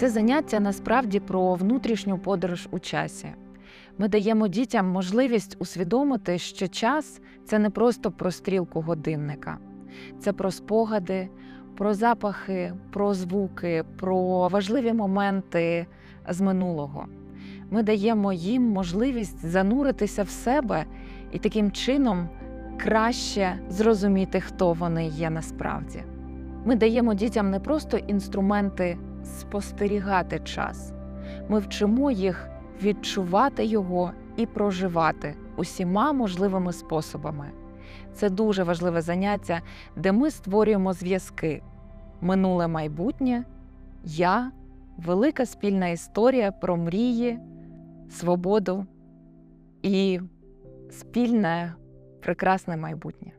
Це заняття насправді про внутрішню подорож у часі. Ми даємо дітям можливість усвідомити, що час це не просто про стрілку годинника, це про спогади, про запахи, про звуки, про важливі моменти з минулого. Ми даємо їм можливість зануритися в себе і таким чином краще зрозуміти, хто вони є насправді. Ми даємо дітям не просто інструменти спостерігати час, ми вчимо їх відчувати його і проживати усіма можливими способами. Це дуже важливе заняття, де ми створюємо зв'язки. Минуле майбутнє, я, велика спільна історія про мрії, свободу і спільне прекрасне майбутнє.